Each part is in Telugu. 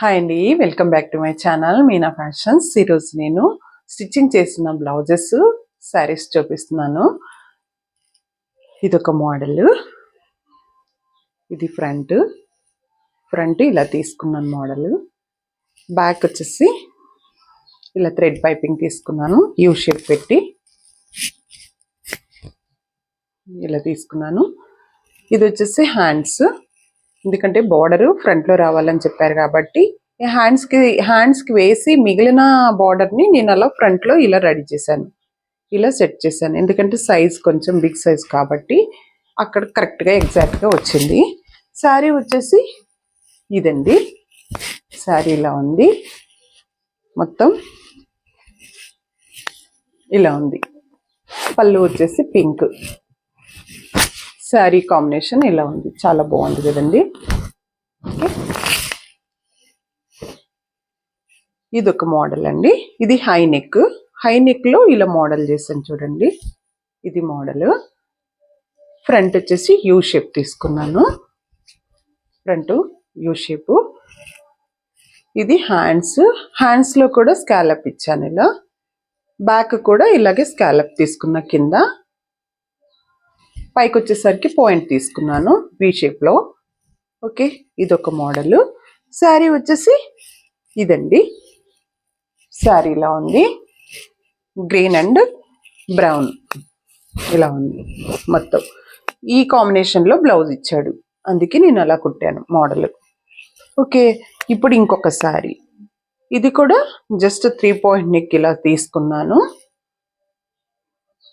హాయ్ అండి welcome back to my channel Meena fashions ఈరోజు నేను స్టిచ్చింగ్ చేసిన బ్లౌజెస్ శారీస్ చూపిస్తున్నాను. ఇదొక మోడల్ ఇది ఫ్రంట్ ఫ్రంట్ ఇలా తీసుకున్నాను మోడల్ బ్యాక్ వచ్చేసి ఇలా థ్రెడ్ పైపింగ్ తీసుకున్నాను యూ షేప్ పెట్టి. ఇలా తీసుకున్నాను. ఇది వచ్చేసి హ్యాండ్స్ ఎందుకంటే బార్డర్ ఫ్రంట్లో రావాలని చెప్పారు కాబట్టి హ్యాండ్స్కి హ్యాండ్స్కి వేసి మిగిలిన బార్డర్ని నేను అలా ఫ్రంట్లో ఇలా రెడీ చేశాను. ఇలా సెట్ చేశాను. ఎందుకంటే సైజ్ కొంచెం బిగ్ సైజ్ కాబట్టి అక్కడ కరెక్ట్గా ఎగ్జాక్ట్గా వచ్చింది. శారీ వచ్చేసి ఇదండి. శారీ ఇలా ఉంది. మొత్తం ఇలా ఉంది. పళ్ళు వచ్చేసి పింక్ శారీ కాంబినేషన్ ఇలా ఉంది. చాలా బాగుంది కదండి. ఓకే ఇది ఒక మోడల్ అండి. ఇది హై నెక్. హై నెక్లో ఇలా మోడల్ చేశాను చూడండి. ఇది మోడల్. ఫ్రంట్ వచ్చేసి యూ షేప్ తీసుకున్నాను. Front U shape. ఇది హ్యాండ్స్. హ్యాండ్స్లో కూడా స్కాలప్ ఇచ్చాను ఇలా. బ్యాక్ కూడా ఇలాగే స్కాలప్ తీసుకున్న కింద. పైకి వచ్చేసరికి పాయింట్ తీసుకున్నాను వీ షేప్లో ఓకే ఇది ఒక మోడల్ శారీ వచ్చేసి ఇదండి. శారీ ఇలా ఉంది. గ్రీన్ అండ్ బ్రౌన్ ఇలా ఉంది మొత్తం. ఈ కాంబినేషన్లో బ్లౌజ్ ఇచ్చాడు. అందుకే నేను అలా కుట్టాను మోడల్ ఓకే ఇప్పుడు ఇంకొక శారీ ఇది కూడా జస్ట్ త్రీ పాయింట్ నెక్ ఇలా తీసుకున్నాను.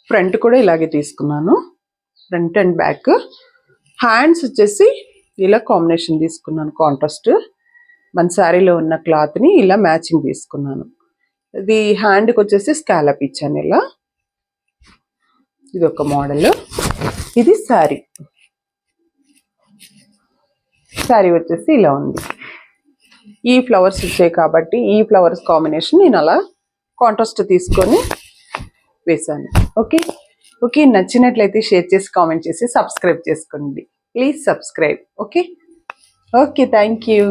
ఫ్రంట్ కూడా ఇలాగే తీసుకున్నాను. Front and back. హ్యాండ్స్ వచ్చేసి ఇలా కాంబినేషన్ తీసుకున్నాను కాంట్రాస్ట్ మన శారీలో ఉన్న క్లాత్ని ఇలా మ్యాచింగ్ తీసుకున్నాను. ఇది హ్యాండ్కి వచ్చేసి స్కాలప్ ఇచ్చాను ఇలా. ఇది ఒక మోడల్ ఇది శారీ. శారీ వచ్చేసి ఇలా ఉంది. ఈ ఫ్లవర్స్ వచ్చాయి కాబట్టి ఈ ఫ్లవర్స్ కాంబినేషన్ నేను అలా కాంట్రాస్ట్ తీసుకొని వేశాను. ఓకే ఓకే నచ్చినట్లయితే షేర్ చేసి కామెంట్ చేసి సబ్స్క్రైబ్ చేసుకోండి. Please subscribe okay? Okay thank you.